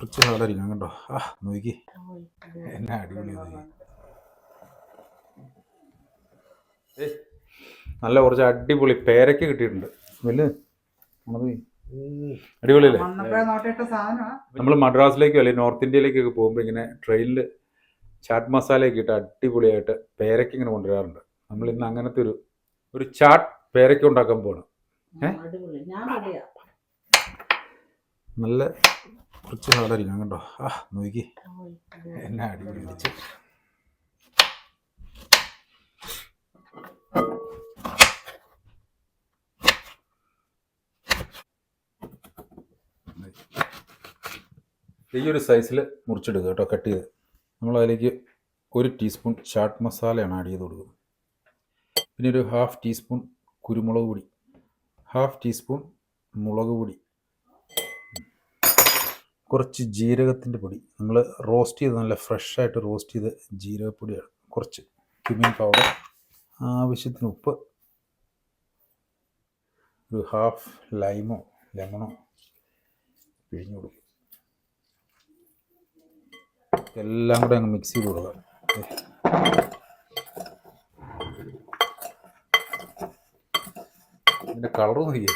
കുറച്ച് കണ്ടോ ആ നോക്കി. എന്നാ അടിപൊളി നല്ല കുറച്ച് അടിപൊളി പേരയ്ക്ക് കിട്ടിയിട്ടുണ്ട്. വൽ അടിപൊളിയല്ലേ? നമ്മൾ മദ്രാസിലേക്കോ അല്ലെങ്കിൽ നോർത്ത് ഇന്ത്യയിലേക്കൊക്കെ പോകുമ്പോൾ ഇങ്ങനെ ട്രെയിനിൽ ചാറ്റ് മസാലയൊക്കെ ഇട്ട് അടിപൊളിയായിട്ട് പേരയ്ക്ക് ഇങ്ങനെ കൊണ്ടുവരാറുണ്ട്. നമ്മൾ ഇന്ന് അങ്ങനത്തെ ഒരു ഒരു ചാട്ട് പേരക്ക ഉണ്ടാക്കാൻ പോണം ഏ? ഞാൻ റെഡിയാ. നല്ല കുറച്ച് ഹാർഡായിരിക്കണം കണ്ടോ ആ നോക്കി. എന്നാ അടി പിടിച്ച്. ഈ ഒരു സൈസിൽ മുറിച്ചെടുക്കുക കേട്ടോ കട്ട് ചെയ്ത്. നമ്മൾ അതിലേക്ക് ഒരു ടീസ്പൂൺ ചാട്ട് മസാലയാണ് ആഡ് ചെയ്ത് കൊടുക്കുന്നത്. പിന്നെ ഒരു ഹാഫ് ടീസ്പൂൺ കുരുമുളക് പൊടി. ഹാഫ് ടീസ്പൂൺ മുളക് പൊടി. കുറച്ച് ജീരകത്തിന്റെ പൊടി. നമ്മൾ റോസ്റ്റ് ചെയ്ത് നല്ല ഫ്രഷായിട്ട് റോസ്റ്റ് ചെയ്ത ജീരകപ്പൊടിയാണ്. കുറച്ച് ക്യുമിൻ പൗഡർ ആവശ്യത്തിന് ഉപ്പ് ഒരു ഹാഫ് ലൈമോ ലെമണോ പിഴിഞ്ഞു കൊടുക്കും. എല്ലാം കൂടെ അങ്ങ് മിക്സ് ചെയ്ത് കൊടുക്കാം. ഇതിന്റെ കളർ നോക്കിയേ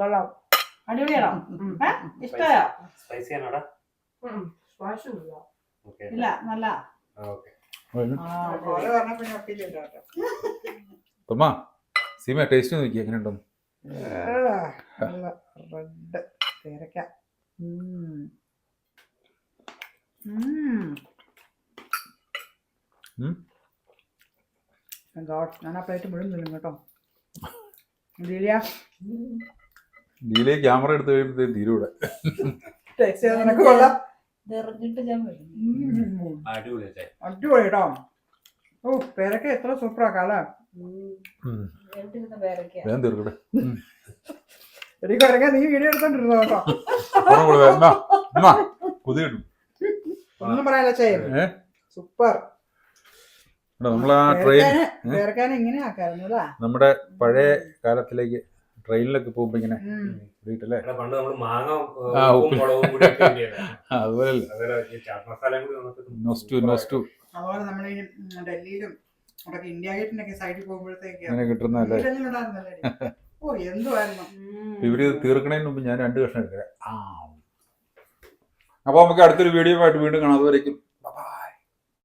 കൊള്ളാം. അടിപൊളിയാണോ? ഇഷ്ടമായോ സ്പൈസി ആണോടാ? ഇല്ല. ഓക്കെ. ഇല്ല നല്ല. ഓക്കെ. തൊമ്മ സീമ ടേസ്റ്റ് നോക്കി എങ്ങനെയുണ്ടെന്ന് റെഡ് പേരക്ക? ഞാൻ ആ പ്ലേറ്റ് മുഴുവൻ തിന്നും കേട്ടോ. ഡീലേ ക്യാമറ എടുത്തു കഴിയുമ്പോഴത്തേക്കും തീരൂടെ ടേസ്റ്റ് ചെയ്ത് നിനക്ക് കൊള്ളാം. നിറഞ്ഞിട്ട് ഞാൻ വരും. ഉം. അടിപൊളിയല്ലേ അടിപൊളി കേട്ടോ. ഓ പേരക്ക എത്ര സൂപ്പറാ കാല രണ്ടിരുന്ന പേരൊക്കെയാ. വേഗം തീർക്കട്ടെ. എനിക്ക് ഇറങ്ങാ നീ വീഡിയോ എടുത്തോണ്ടിരുന്നു കേട്ടോ? പുതിയ കിട്ടും. ഒന്നും പറയാനില്ല ചെയ്യും. ഏ? സൂപ്പർ നമ്മൾ ആ ട്രെയിൻ പേരക്കാനെ ഇങ്ങനെ ആക്കായിരുന്നു അല്ലേ? നമ്മുടെ പഴയ കാലത്തിലേക്ക് ട്രെയിനിലൊക്കെ പോകുമ്പോ ഇങ്ങനെ വീട്ടല്ലേ എടാ, പണ്ട് നമ്മൾ മാങ്ങ അതുപോലെ അതുപോലെ നമ്മൾ ഈ ഡൽഹിയിലും അവിടെ ഇന്ത്യ സൈഡിൽ പോകുമ്പോഴത്തേക്ക് ഓ ഇവർ തീർക്കണതിന് മുമ്പ് ഞാൻ രണ്ട് കഷ്ണം എടുക്കാം ആ. അപ്പോൾ നമുക്ക് അടുത്തൊരു വീഡിയോ ആയിട്ട് വീണ്ടും കാണാം. അതുവരേക്കും.